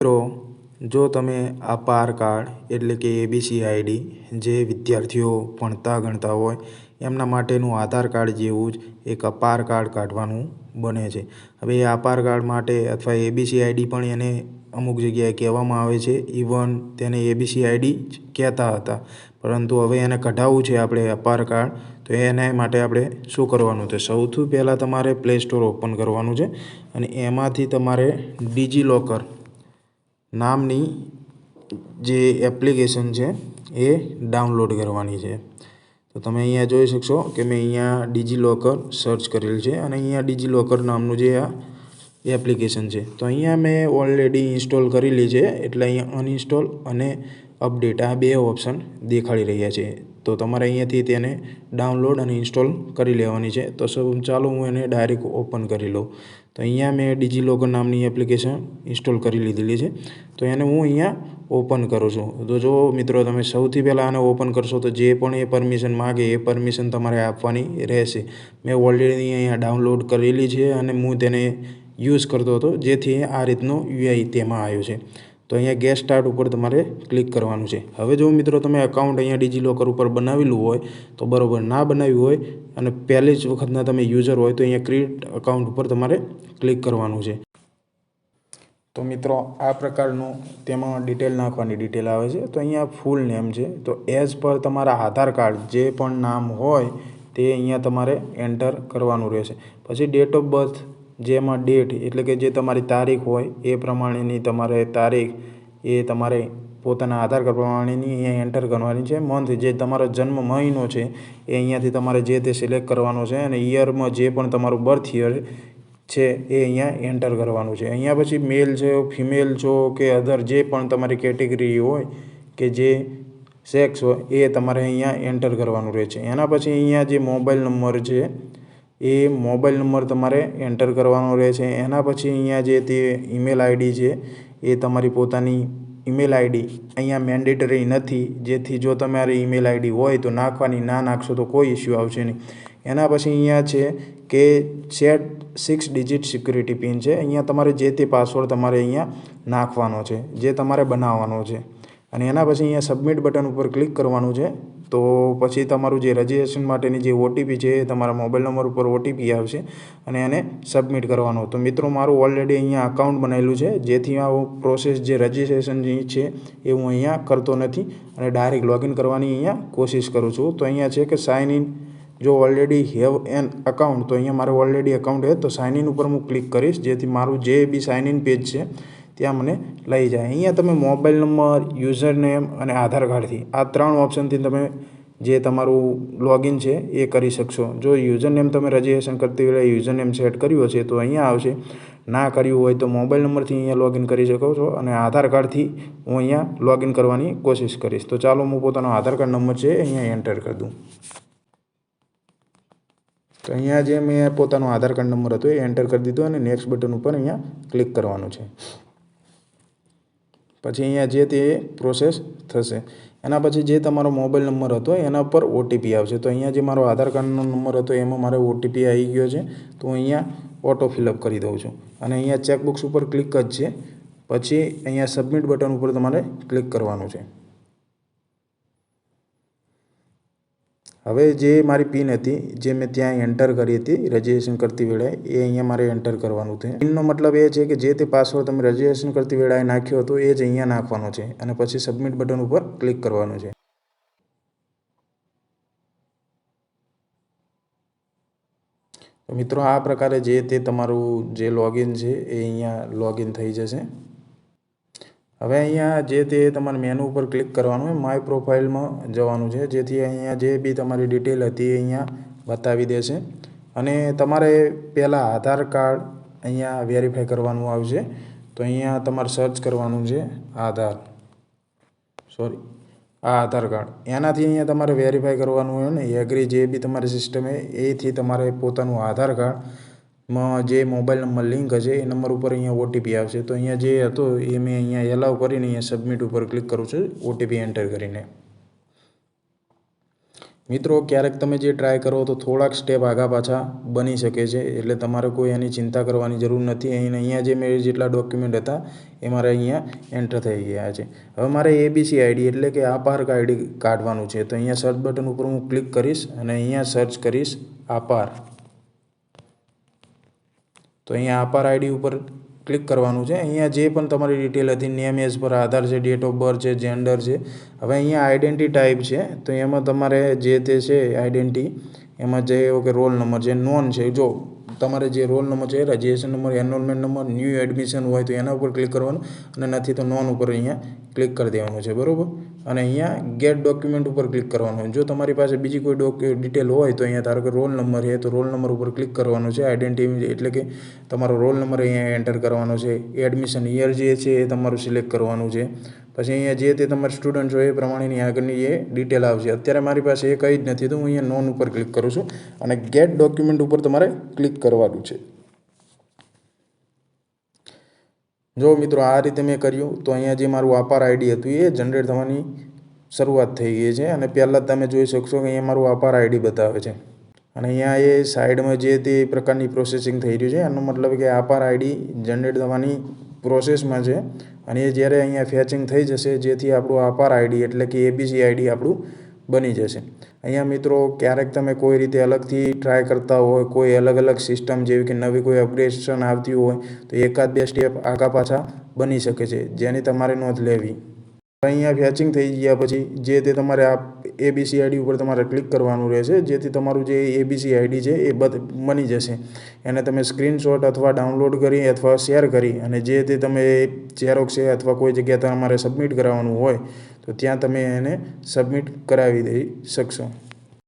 મિત્રો, જો તમે આ પાર કાર્ડ, એટલે કે એબીસી આઈડી જે વિદ્યાર્થીઓ ભણતા ગણતા હોય, એમના માટેનું આધાર કાર્ડ જેવું જ એક અપાર કાર્ડ કાઢવાનું બને છે. હવે એ આપાર કાર્ડ માટે અથવા એબીસી આઈડી પણ એને અમુક જગ્યાએ કહેવામાં આવે છે. ઇવન તેને એબીસી આઈડી જ કહેતા હતા. પરંતુ હવે એને કઢાવવું છે આપણે અપાર કાર્ડ, તો એને માટે આપણે શું કરવાનું છે? સૌથી પહેલાં તમારે પ્લે સ્ટોર ઓપન કરવાનું છે અને એમાંથી તમારે ડિજિલોકર નામની જે એપ્લિકેશન છે એ ડાઉનલોડ કરવાની છે. તો તમે અહીંયા જોઈ શકશો કે મેં અહીંયા ડિજિલોકર સર્ચ કરેલ છે અને અહીંયા ડિજિલોકર નામનું જે આ એપ્લિકેશન છે. તો અહીંયા મેં ઓલરેડી ઇન્સ્ટોલ કરેલી છે એટલે અહીંયા અનઇન્સ્ટોલ અને અપડેટ આ બે ઓપ્શન દેખાડી રહ્યા છે. તો તમારે અહીંયાથી તેને ડાઉનલોડ અને ઇન્સ્ટોલ કરી લેવાની છે. તો સૌ ચાલો હું એને ડાયરેક્ટ ઓપન કરી લઉં. તો અહીંયા મેં ડિજિલોકર નામની એપ્લિકેશન ઇન્સ્ટોલ કરી લીધેલી છે. તો એને હું અહીંયા ઓપન કરું છું. તો જો મિત્રો તમે સૌથી પહેલાં આને ઓપન કરશો તો જે પણ એ પરમિશન માગે એ પરમિશન તમારે આપવાની રહેશે. મેં ઓલરેડી અહીંયા ડાઉનલોડ કરેલી છે અને હું તેને યુઝ કરતો હતો, જેથી આ રીતનો યુઆઈ તેમાં આવ્યો છે. તો અહીંયા ગેસ સ્ટાર્ટ ઉપર તમારે ક્લિક કરવાનું છે. હવે જો મિત્રો તમે અકાઉન્ટ અહીંયા ડિજિલોકર ઉપર બનાવેલું હોય, તો બરાબર ના બનાવ્યું હોય અને પહેલી જ વખતના તમે યુઝર હોય, તો અહીંયા ક્રિએટ અકાઉન્ટ ઉપર તમારે ક્લિક કરવાનું છે. તો મિત્રો આ પ્રકારનું તેમાં ડિટેલ નાખવાની ડિટેલ આવે છે. તો અહીંયા ફૂલ નેમ છે. તો એઝ પર તમારા આધાર કાર્ડ જે પણ નામ હોય, તે અહીંયા તમારે એન્ટર કરવાનું રહેશે. પછી ડેટ ઓફ બર્થ જેમાં ડેટ એટલે કે જે તમારી તારીખ હોય એ પ્રમાણેની તમારે તારીખ એ તમારે પોતાના આધાર કાર્ડ પ્રમાણેની અહીંયા એન્ટર કરવાની છે. મંથ જે તમારો જન્મ મહિનો છે એ અહીંયાથી તમારે જે તે સિલેક્ટ કરવાનો છે અને યરમાં જે પણ તમારું બર્થ યર છે એ અહીંયા એન્ટર કરવાનું છે. અહીંયા પછી મેલ છે ફિમેલ છો કે અધર જે પણ તમારી કેટેગરી હોય કે જે સેક્સ હોય એ તમારે અહીંયા એન્ટર કરવાનું રહે છે. એના પછી અહીંયા જે મોબાઈલ નંબર છે એ મોબાઈલ નંબર તમારે એન્ટર કરવાનો રહે છે. એના પછી અહીંયા જે તે ઈમેલ આઈડી છે, એ તમારી પોતાની ઈમેલ આઈડી અહીંયા મેન્ડેટરી નથી. જેથી જો તમારી ઈમેલ આઈડી હોય તો નાખવાની, ના નાખશો તો કોઈ ઇસ્યુ આવશે નહીં. એના પછી અહીંયા છે કે set six digit security pin છે. અહીંયા તમારે જે તે પાસવર્ડ તમારે અહીંયા નાખવાનો છે, જે તમારે બનાવવાનો છે. અને એના પછી અહીંયા સબમિટ બટન ઉપર ક્લિક કરવાનું છે. તો પછી તમારું જે રજિસ્ટ્રેશન માટેની જે ઓટીપી છે એ તમારા મોબાઈલ નંબર ઉપર ઓટીપી આવશે અને એને સબમિટ કરવાનો. તો મિત્રો, મારું ઓલરેડી અહીંયા અકાઉન્ટ બનાવેલું છે, જેથી આ પ્રોસેસ જે રજિસ્ટ્રેશનની છે એ હું અહીંયા કરતો નથી અને ડાયરેક્ટ લોગિન કરવાની અહીંયા કોશિશ કરું છું. તો અહીંયા છે કે સાઇન ઇન જો ઓલરેડી હેવ એન અકાઉન્ટ તો અહીંયા મારે ઓલરેડી અકાઉન્ટ છે, તો સાઇન ઇન ઉપર હું ક્લિક કરીશ, જેથી મારું જે બી સાઇન ઇન પેજ છે ત્યાં મને લઈ જાય. અહીંયા તમે મોબાઈલ નંબર યુઝર નેમ અને આધાર કાર્ડથી આ ત્રણ ઓપ્શનથી તમે જે તમારું લોગિન છે એ કરી શકશો. જો યુઝર નેમ તમે રજીસ્ટ્રેશન કરતી વેળાએ યુઝર નેમ સેટ કર્યું હશે તો અહીંયા આવશે. ના કર્યું હોય તો મોબાઈલ નંબરથી અહીંયા લોગિન કરી શકો છો અને આધાર કાર્ડથી હું અહીંયા લોગિન કરવાની કોશિશ કરીશ. તો ચાલો હું પોતાનો આધાર કાર્ડ નંબર છે અહીંયા એન્ટર કરી દઉં. તો અહીંયા જે મેં પોતાનો આધાર કાર્ડ નંબર હતો એ એન્ટર કરી દીધો અને નેક્સ્ટ બટન ઉપર અહીંયા ક્લિક કરવાનું છે. પછી અહીંયા જે તે પ્રોસેસ થશે. એના પછી જે તમારો મોબાઈલ નંબર હતો, એના પર ઓટીપી આવશે. તો અહીંયા જે મારો આધાર કાર્ડનો નંબર હતો, એમાં મારે ઓટીપી આવી ગયો છે. તો હું અહીંયા ઓટો ફિલઅપ કરી દઉં છું. અને અહીંયા ચેકબોક્સ ઉપર ક્લિક જ છે. પછી અહીંયા સબમિટ બટન ઉપર તમારે ક્લિક કરવાનું છે. હવે જે મારી પિન હતી, જે મેં ત્યાં એન્ટર કરી હતી રજીસ્ટ્રેશન કરતી વેળાએ, એ અહીંયા મારે એન્ટર કરવાનું છે. પિનનો મતલબ એ છે કે જે તે પાસવર્ડ તમે રજીસ્ટ્રેશન કરતી વેળાએ નાખ્યો હતો, એ જ અહીંયા નાખવાનો છે. અને પછી સબમિટ બટન ઉપર ક્લિક કરવાનું છે. મિત્રો, આ પ્રકારે જે તે તમારું જે લોગિન છે, એ અહીંયા લોગિન થઈ જશે. હવે અહીંયા જે તે તમારે મેનુ ઉપર ક્લિક કરવાનું હોય માય પ્રોફાઇલમાં જવાનું છે. જેથી અહીંયા જે બી તમારી ડિટેલ હતી અહીંયા બતાવી દેશે. અને તમારે પહેલાં આધાર કાર્ડ અહીંયા વેરીફાઈ કરવાનું આવશે તો અહીંયા તમારે સર્ચ કરવાનું છે આધાર. સોરી આ આધાર કાર્ડ. એનાથી અહીંયા તમારે વેરીફાઈ કરવાનું હોય ને એગ્રી જે બી તમારી સિસ્ટમ એ એથી તમારે પોતાનું આધાર કાર્ડમાં જે મોબાઈલ નંબર લિંક હશે, એ નંબર ઉપર અહીંયા ઓટીપી આવશે. તો અહીંયા જે હતો, એ મેં અહીંયા એલાવ કરીને અહીંયા સબમિટ ઉપર ક્લિક કરું છું ઓટીપી એન્ટર કરીને. મિત્રો, ક્યારેક તમે જે ટ્રાય કરો તો થોડાક સ્ટેપ આગા પાછા બની શકે છે, એટલે તમારે કોઈ એની ચિંતા કરવાની જરૂર નથી. અહીં અહીંયા જે મેં જેટલા ડોક્યુમેન્ટ હતા, એ મારે અહીંયા એન્ટર થઈ ગયા છે. હવે મારે એબીસી આઈડી એટલે કે આ પાર્ક આઈડી કાઢવાનું છે. તો અહીંયા સર્ચ બટન ઉપર હું ક્લિક કરીશ અને અહીંયા સર્ચ કરીશ આપાર. તો અહીંયા આપાર આઈડી ઉપર ક્લિક કરવાનું છે. અહીંયા જે પણ તમારી ડિટેલ હતી નેમ એઝ પર આધાર છે ડેટ ઓફ બર્થ છે જેન્ડર છે, હવે અહીંયા આઈડેન્ટિટી ટાઈપ છે. તો એમાં તમારે જે તે છે આઈડેન્ટિટી એમાં જે એવો કે રોલ નંબર છે, નોન છે. જો તમારે જે રોલ નંબર છે registration number enrolment number new admission હોય તો એના ઉપર ક્લિક કરવાનું અને નથી તો નોન ઉપર અહીંયા ક્લિક કરી દેવાનું છે. બરાબર? અને અહીંયા ગેટ ડોક્યુમેન્ટ ઉપર ક્લિક કરવાનું જો તમારી પાસે બીજી કોઈ ડોક ડિટેલ હોય તો અહીંયા ધારો કે રોલ નંબર છે, તો રોલ નંબર ઉપર ક્લિક કરવાનો છે. આઈડેન્ટિટી એટલે કે તમારો રોલ નંબર અહીંયા એન્ટર કરવાનો છે. એડમિશન ઇયર જે છે એ તમારું સિલેક્ટ કરવાનું છે. પછી અહીંયા જે તે તમારે સ્ટુડન્ટ હોય એ પ્રમાણેની આગળની એ ડિટેલ આવશે. અત્યારે મારી પાસે એ કંઈ જ નથી, તો હું અહીંયા નોન ઉપર ક્લિક કરું છું અને ગેટ ડોક્યુમેન્ટ ઉપર તમારે ક્લિક કરવાનું છે. જો મિત્રો આ રીતે મેં કર્યું, તો અહીંયા જે મારું આપાર આઈડી હતું, એ જનરેટ થવાની શરૂઆત થઈ ગઈ છે. અને પહેલાં તમે જોઈ શકશો કે અહીંયા મારું આપાર આઈડી બતાવે છે. અને અહીંયા એ સાઈડમાં જે તે પ્રકારની પ્રોસેસિંગ થઈ રહ્યું છે, એનો મતલબ કે આપાર આઈડી જનરેટ થવાની પ્રોસેસમાં છે. અને એ જ્યારે અહીંયા ફેચિંગ થઈ જશે, જેથી આપણું આપાર આઈડી એટલે કે એબીસી આઈડી આપણું બની જશે. અહીંયા મિત્રો ક્યારેક તમે કોઈ રીતે અલગથી ટ્રાય કરતા હોય, કોઈ અલગ અલગ સિસ્ટમ જેવી કે નવી કોઈ અપડેશન આવતી હોય, તો એકાદ બે સ્ટેપ આગા પાછા બની શકે છે, જેની તમારે નોંધ લેવી. અહીંયા ફેચિંગ થઈ ગયા પછી જે તે તમારે આ એબીસી આઈડી ઉપર તમારે ક્લિક કરવાનું રહેશે. જેથી તમારું જે એબીસી આઈડી છે એ બધ, બની જશે. એને તમે સ્ક્રીનશોટ અથવા ડાઉનલોડ કરી અથવા શેર કરી અને જે તે તમે ઝેરોક્સ છે અથવા કોઈ જગ્યાએ તમારે સબમિટ કરાવવાનું હોય તો ત્યાં તમે એને સબમિટ કરાવી દઈ શકશો.